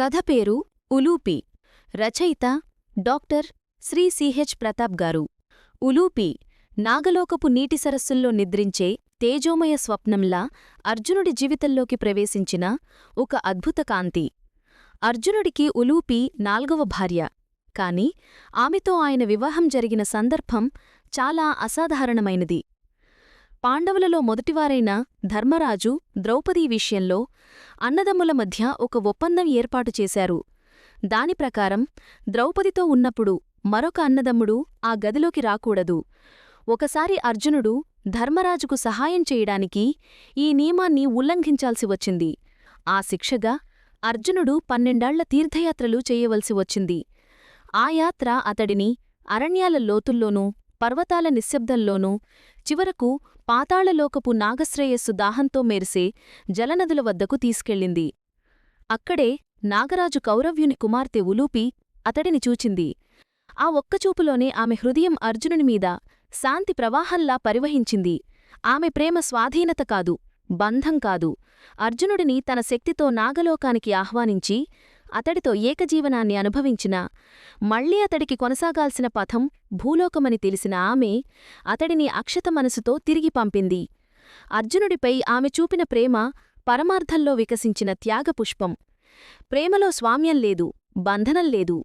కథ పేరు ఉలూపి. రచయిత డాక్టర్ శ్రీ సిహెచ్ ప్రతాప్ గారు. ఉలూపి నాగలోకపు నీటి సరస్సుల్లో నిద్రించే తేజోమయ స్వప్నంలా అర్జునుడి జీవితంలోకి ప్రవేశించిన ఒక అద్భుత కాంతి. అర్జునుడికి ఉలూపి నాల్గవ భార్య. కాని ఆమెతో ఆయన వివాహం జరిగిన సందర్భం చాలా అసాధారణమైనది. పాండవులలో మొదటివారైన ధర్మరాజు ద్రౌపదీ విషయంలో అన్నదమ్ముల మధ్య ఒక ఒప్పందం ఏర్పాటు చేశారు. దాని ప్రకారం ద్రౌపదితో ఉన్నప్పుడు మరొక అన్నదమ్ముడు ఆ గదిలోకి రాకూడదు. ఒకసారి అర్జునుడు ధర్మరాజుకు సహాయం చేయడానికి ఈ నియమాన్ని ఉల్లంఘించాల్సి వచ్చింది. ఆ శిక్షగా అర్జునుడు పన్నెండాళ్ళ తీర్థయాత్రలు చేయవలసి వచ్చింది. ఆ యాత్ర అతడిని అరణ్యాల లోతుల్లోనూ పర్వతాల నిశ్శబ్దంలోనూ చివరకు పాతాళలోకపు నాగశ్రేయస్సు దాహంతో మేరిసే జలనదుల వద్దకు తీసుకెళ్ళింది. అక్కడే నాగరాజు కౌరవ్యుని కుమార్తె ఉలూపి అతడిని చూచింది. ఆ ఒక్కచూపులోనే ఆమె హృదయం అర్జునునిమీద శాంతి ప్రవాహంలా పరివహించింది. ఆమె ప్రేమ స్వాధీనత కాదు బంధం కాదు. అర్జునుడిని తన శక్తితో నాగలోకానికి ఆహ్వానించి అతడితో ఏకజీవనాన్ని అనుభవించినా మళ్ళీ అతడికి కొనసాగాల్సిన పథం భూలోకమని తెలిసిన ఆమె అతడిని అక్షత మనసుతో తిరిగి పంపింది. అర్జునుడిపై ఆమె చూపిన ప్రేమ పరమార్థంలో వికసించిన త్యాగపుష్పం. ప్రేమలో స్వామ్యం లేదు బంధనం లేదు.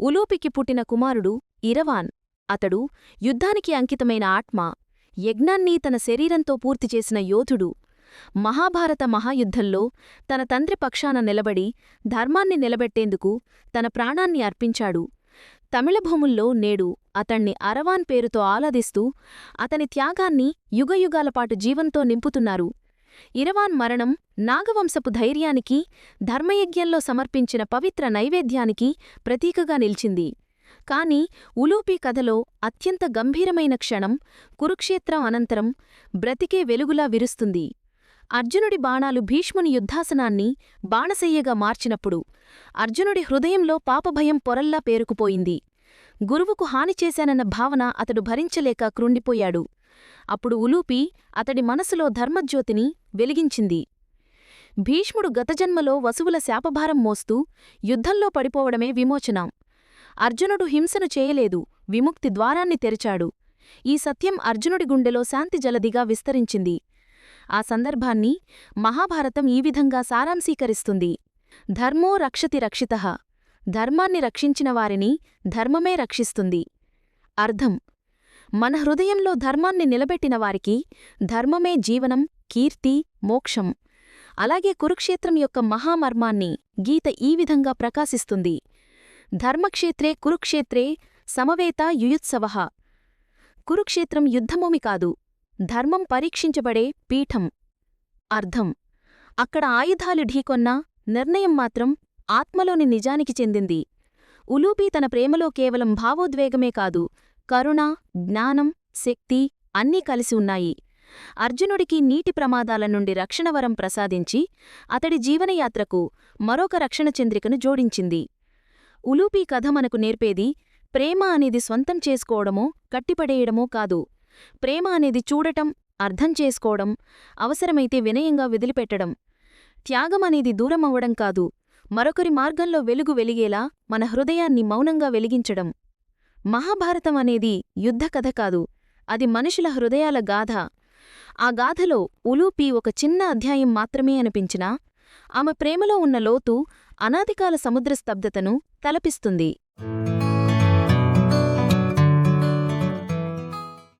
ఉలూపికి పుట్టిన కుమారుడు ఇరవాన్. అతడు యుద్ధానికి అంకితమైన ఆత్మ యజ్ఞాన్ని తన శరీరంతో పూర్తిచేసిన యోధుడు. మహాభారత మహాయుద్ధంలో తన తండ్రి పక్షాన నిలబడి ధర్మాన్ని నిలబెట్టేందుకు తన ప్రాణాన్ని అర్పించాడు. తమిళభూముల్లో నేడు అతణ్ణి అరవాన్ పేరుతో ఆలాదిస్తూ అతని త్యాగాన్ని యుగయుగాలపాటు జీవంతో నింపుతున్నారు. ఇరవాన్ మరణం నాగవంశపు ధైర్యానికి ధర్మయజ్ఞంలో సమర్పించిన పవిత్ర నైవేద్యానికి ప్రతీకగా నిలిచింది. కాని ఉలూపీ కథలో అత్యంత గంభీరమైన క్షణం కురుక్షేత్రం అనంతరం బ్రతికే వెలుగులా విరుస్తుంది. అర్జునుడి బాణాలు భీష్ముని యుద్ధాసనాన్ని బాణశయ్యగా మార్చినప్పుడు అర్జునుడి హృదయంలో పాపభయం పొరల్లా పేరుకుపోయింది. గురువుకు హాని చేశానన్న భావన అతడు భరించలేక కృండిపోయాడు. అప్పుడు ఉలూపి అతడి మనసులో ధర్మజ్యోతిని వెలిగించింది. భీష్ముడు గతజన్మలో వసువుల శాపభారం మోస్తూ యుద్ధంలో పడిపోవడమే విమోచనం. అర్జునుడు హింసను చేయలేదు విముక్తి ద్వారాన్ని తెరిచాడు. ఈ సత్యం అర్జునుడి గుండెలో శాంతి జలదిగా విస్తరించింది. ఆ సందర్భాన్ని మహాభారతం ఈ విధంగా సారాంశీకరిస్తుంది. ధర్మో రక్షతి రక్షిత. ధర్మాన్ని రక్షించిన వారిని ధర్మమే రక్షిస్తుంది. అర్థం. మన హృదయంలో ధర్మాన్ని నిలబెట్టిన వారికి ధర్మమే జీవనం కీర్తి మోక్షం. అలాగే కురుక్షేత్రం యొక్క మహామర్మాన్ని గీత ఈ విధంగా ప్రకాశిస్తుంది. ధర్మక్షేత్రే కురుక్షేత్రే సమవేత యుయుత్సవ. కురుక్షేత్రం యుద్ధభూమి కాదు. ధర్మం పరీక్షించబడే పీఠం. అర్థం. అక్కడ ఆయుధాలు ఢీకొన్నా నిర్ణయం మాత్రం ఆత్మలోని నిజానికి చెందింది. ఉలూపీ తన ప్రేమలో కేవలం భావోద్వేగమే కాదు కరుణ జ్ఞానం శక్తి అన్నీ కలిసి ఉన్నాయి. అర్జునుడికి నీటి ప్రమాదాల నుండి రక్షణవరం ప్రసాదించి అతడి జీవనయాత్రకు మరొక రక్షణ చంద్రికను జోడించింది. ఉలూపీ కథ మనకు నేర్పేది ప్రేమ అనేది స్వంతం చేసుకోవడమో కట్టిపడేయడమో కాదు. ప్రేమ అనేది చూడటం అర్థం చేసుకోవడం అవసరమైతే వినయంగా వదిలిపెట్టడం. త్యాగం అనేది దూరమవ్వడం కాదు మరొకరి మార్గంలో వెలుగు వెలిగేలా మన హృదయాన్ని మౌనంగా వెలిగించడం. మహాభారతం అనేది యుద్ధకథ కాదు అది మనుషుల హృదయాల గాథ. ఆ గాథలో ఉలూపి ఒక చిన్న అధ్యాయం మాత్రమే అనిపించినా ఆమె ప్రేమలో ఉన్న లోతు అనాదికాల సముద్ర స్తబ్దతను తలపిస్తుంది.